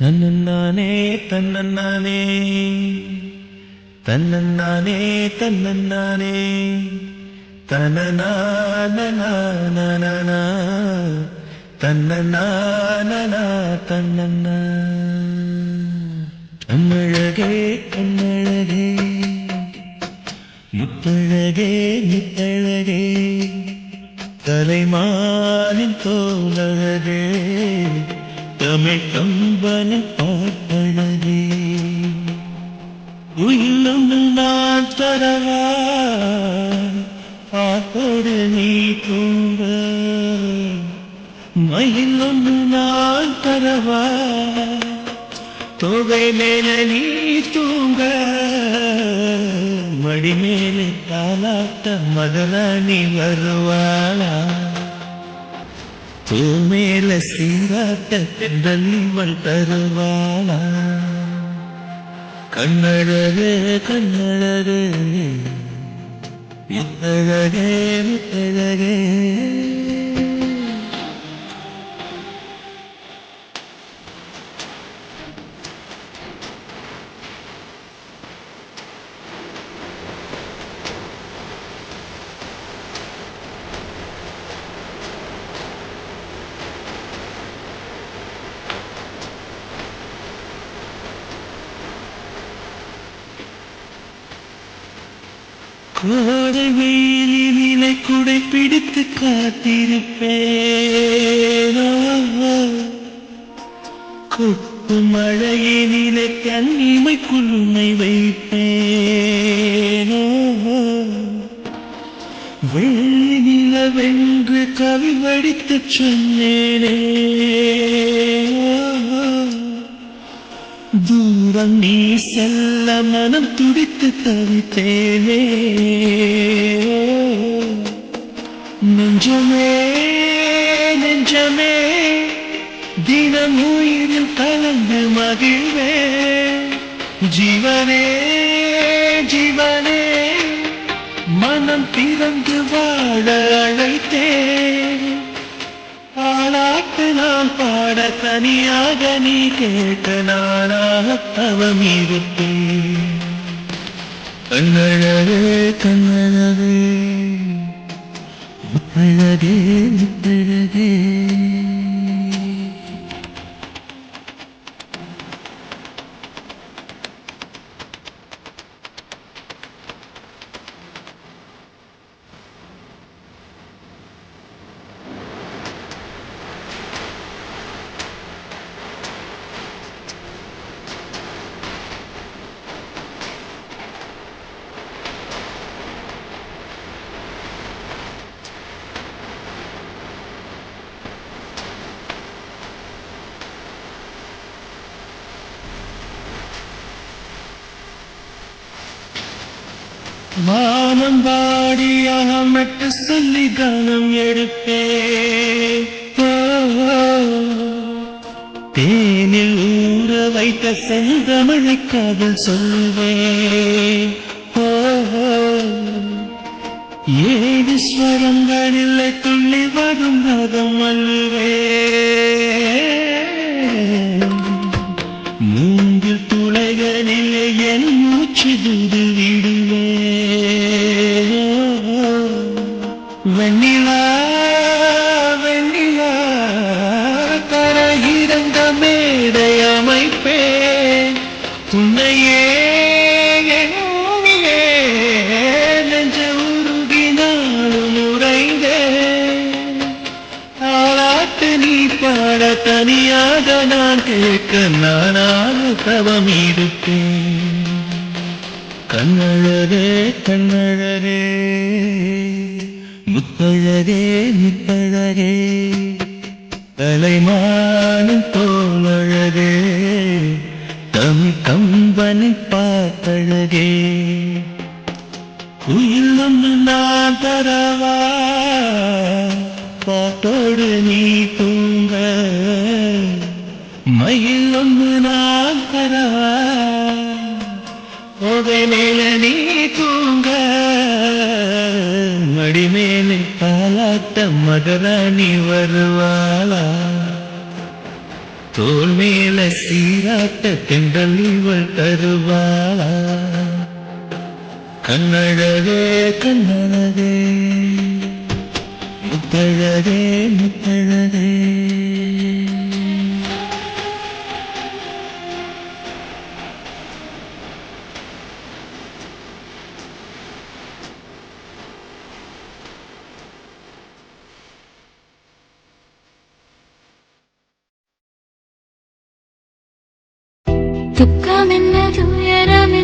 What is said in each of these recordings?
தன்னன்னானே தன்னன்னானே. தன்னன்னானே தன்னன்னானே. தனநானநானனா தன்னநானனா தன்னன்னா. தமிழகே கண்ணழகே. முத்தழகே நித்தழகே தலைமானின் தோழகே தமிழ் கம்பனின் பாட்டழகே. உயிலும் நான் தரவா பாத்தோடு நீ தூங்க. மயிலும் நான் தரவா தொகை மேல நீ தூங்க. மடிமேலே தாலாட்ட மதுராணி வருவாளா. பூமேல சீராட்ட தென்றல் தருவாளா? கண்ணழகு கண்ணழகு முத்தழகே முத்தழகே கோடை வெயிலினை பிடித்து காத்திருப்பேனோ? கொப்பு மழையினிலே கண்ணிமை குழுமை வைப்பேனோ? வெள்ளினிலவென்று கவி வடித்து சொன்னேனே. தூரம் நீ செல்ல மனம் துடித்து தவித்தேனே. நெஞ்சமே நெஞ்சமே தினம் உயிரில் கலந்து மகிழ்வே. ஜீவனே ஜீவனே மனம் திறந்து வாழ அழைத்தேன் பாடாட்டு நான் பாட தனியாக நீ கேட்ட நானாக தவம் இருப்பேன் கண்ணழகே கண்ணழகே. முத்தழகே முத்தழகே வானம் பாடியாக மட்டு சொல்லி கனம் எடுப்பே. தேனில் ஊற வைத்த செந்தமிழை காதல் சொல்வே ஏழு ஸ்வரங்களில் துள்ளி வரும் ரதம் அல்லவே. மூங்கில் துளைகளில் என் மூச்சு துடு பாட தனியாக நான் கேட்க நானாக தவம் இருப்பேன் கண்ணழரே கண்ணழரே முத்தழரே முத்தழரே தலைமானும் தோழழகே தமிழ் கம்பனை பார்த்தழகே குயில் நான் தரவா மோதலில நீ தூங்க. மடிமேலே பாலாட்ட மகராணி வருவாளா? தோல் மேல சீராட்ட தென்றல் இவள் தருவாளா? கண்ணழகே கண்ணழகே முத்தழகே துக்கம் என்ன துயரம்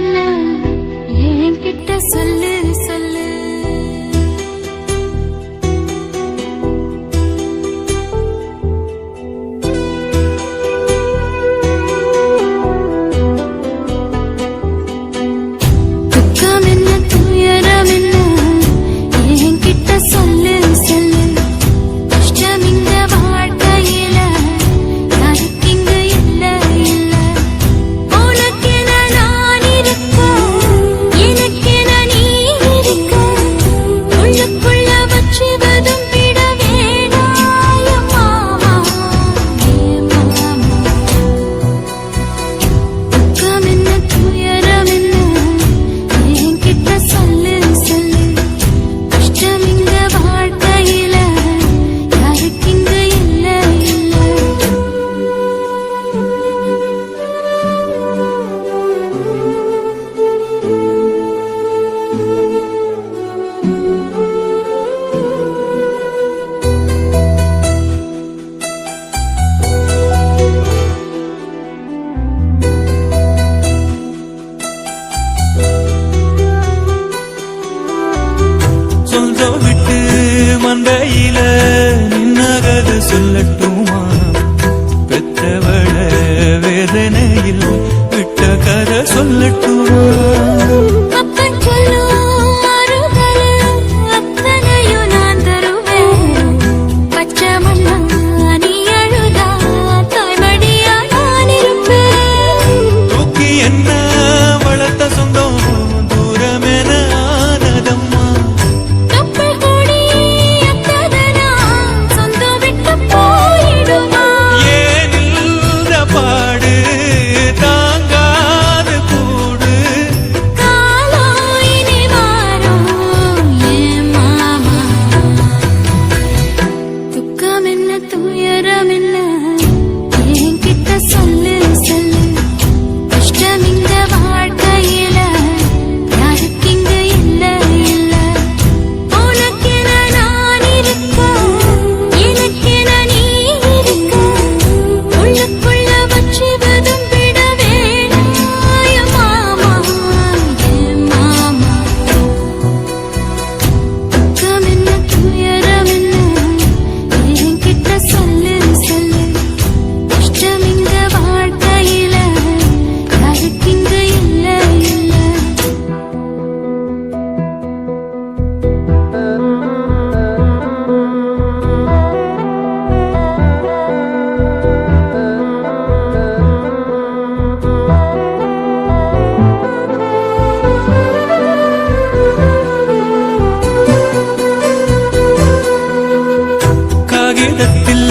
கீதத்தில்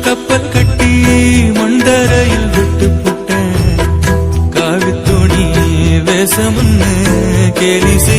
கப்பல் கட்டி மண்டரையில் விட்டு புட்ட. காவித்துணி வேசமுன்னு கேலிசை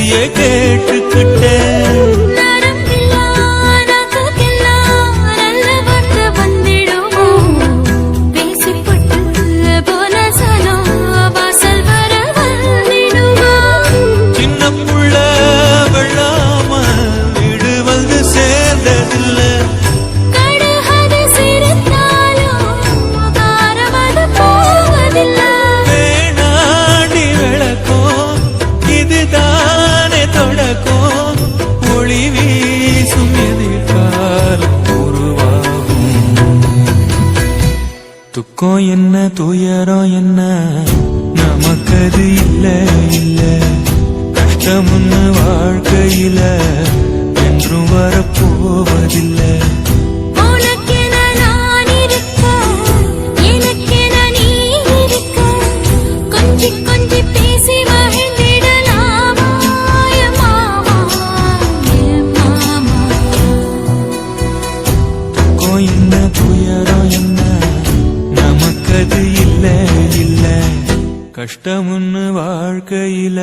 கஷ்டமுன்னு வாழ்க்கையில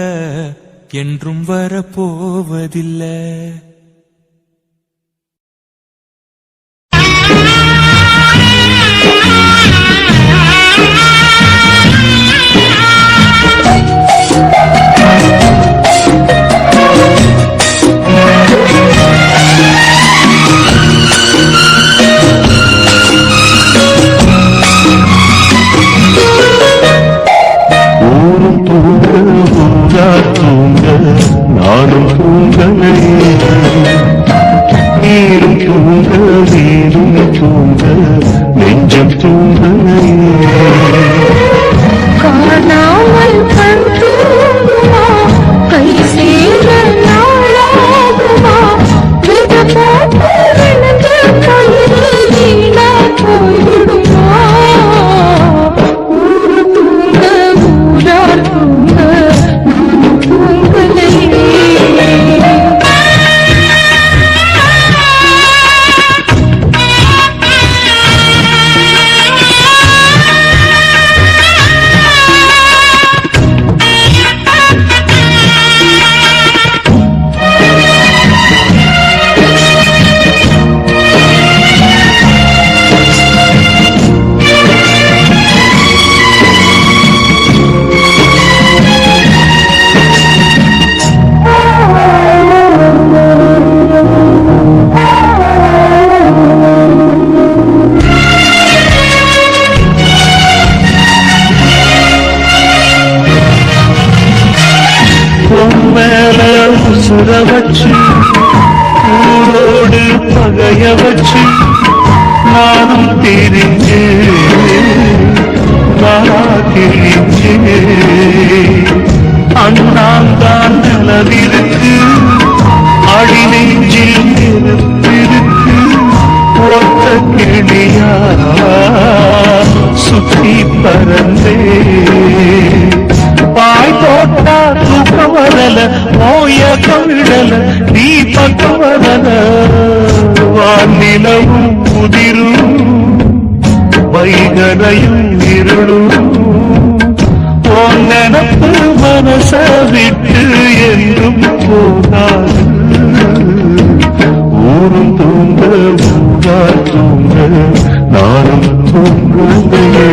என்றும் வரப்போவதில்லை. நானும் தூங்கலையே உசுர வச்சு ஊரோடு பகைய வச்சு நானும் பிரிஞ்சு நானா கிழிஞ்சு அண்ணாந்தான் நிலவிருக்கு அடிநெஞ்சில் நெஞ்சில் நெருப்பிருக்கு ஒத்த கிளியா சுற்றி பறந்தே. பாய் போட்டா தூக்கம் வரல போய விடல நீ பக்கம் வரல வானிலவும் புதிரும் வைகரையும் இருளும். உன் நினப்பு மனச விட்டு என்றும் போகாது. ஊரும் தூங்க ஊரா தூங்க நானும் தூங்குகிறேன்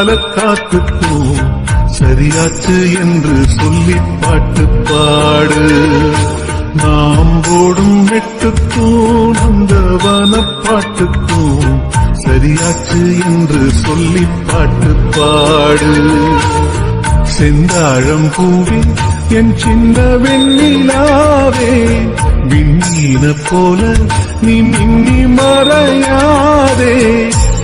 சாயங்கால காத்துக்கும் சரியாச்சு என்று சொல்லி பாட்டு பாடு. நாம் ஓடும் வெட்டுக்கும் அந்த வனப்பாட்டுக்கும் சரியாச்சு என்று சொல்லி பாட்டு பாடு. செந்தாழம் பூவி என் சின்ன வெண்ணிலாவே விண்ணீன போல நீ மின்னி மறையாதே.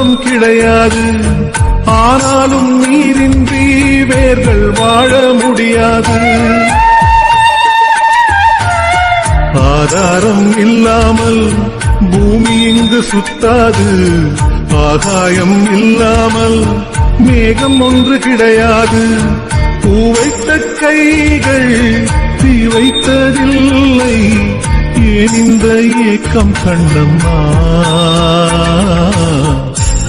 சொந்தம் கிடையாது. ஆனாலும் நீரின்றி வேர்கள் வாழ முடியாது. ஆதாரம் இல்லாமல் பூமி இங்கு சுத்தாது. ஆகாயம் இல்லாமல் மேகம் ஒன்று கிடையாது. பூ வைத்த கைகள் தீ வைத்ததில்லை. ஏன் இந்த ஏக்கம் கண்டம்மா?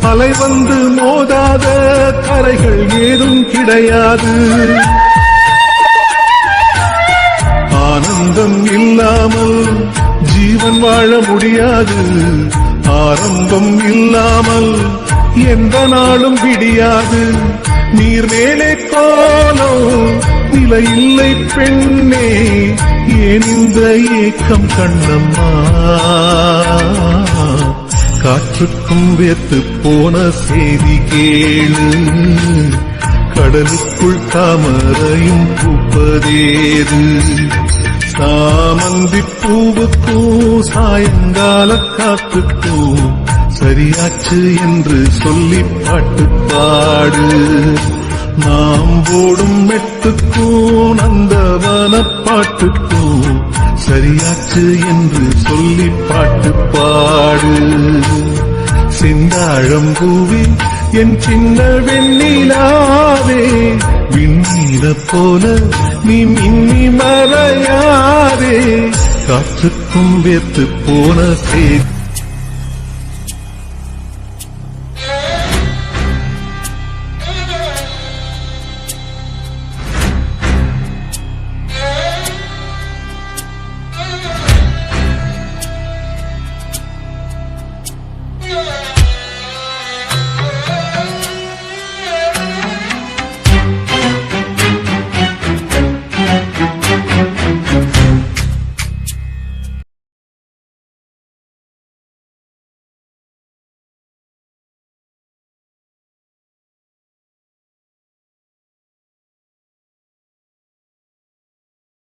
அலை வந்து மோதாத கரைகள் ஏதும் கிடையாது. ஆனந்தம் இல்லாமல் ஜீவன் வாழ முடியாது. ஆரம்பம் இல்லாமல் எந்த நாளும் விடியாது. நீர் மேலே கோலம் நிலை இல்லை பெண்ணே ஏன் இந்த ஏக்கம் கண்ணம்மா? காற்றுக்கும் வேத்து போன செய்தி கேளு. கடலுக்குள் தாமரையும் பூப்பதேது. சாமந்தி பூவுக்கும் சாயங்கால காத்துக்கும் சரியாச்சு என்று சொல்லி பாட்டு பாடு. நாம் ஓடும் மெட்டுக்கும் நந்தவன பாட்டுக்கும் சரியாச்சு என்று சொல்லி பாட்டு பாடு செந்தாழம் பூவே என் சின்ன வெண்ணிலாவே விண்ணீர போல நீ மின்னி மறையாதே. காற்றுக்கும் வேத்து போன செய்தி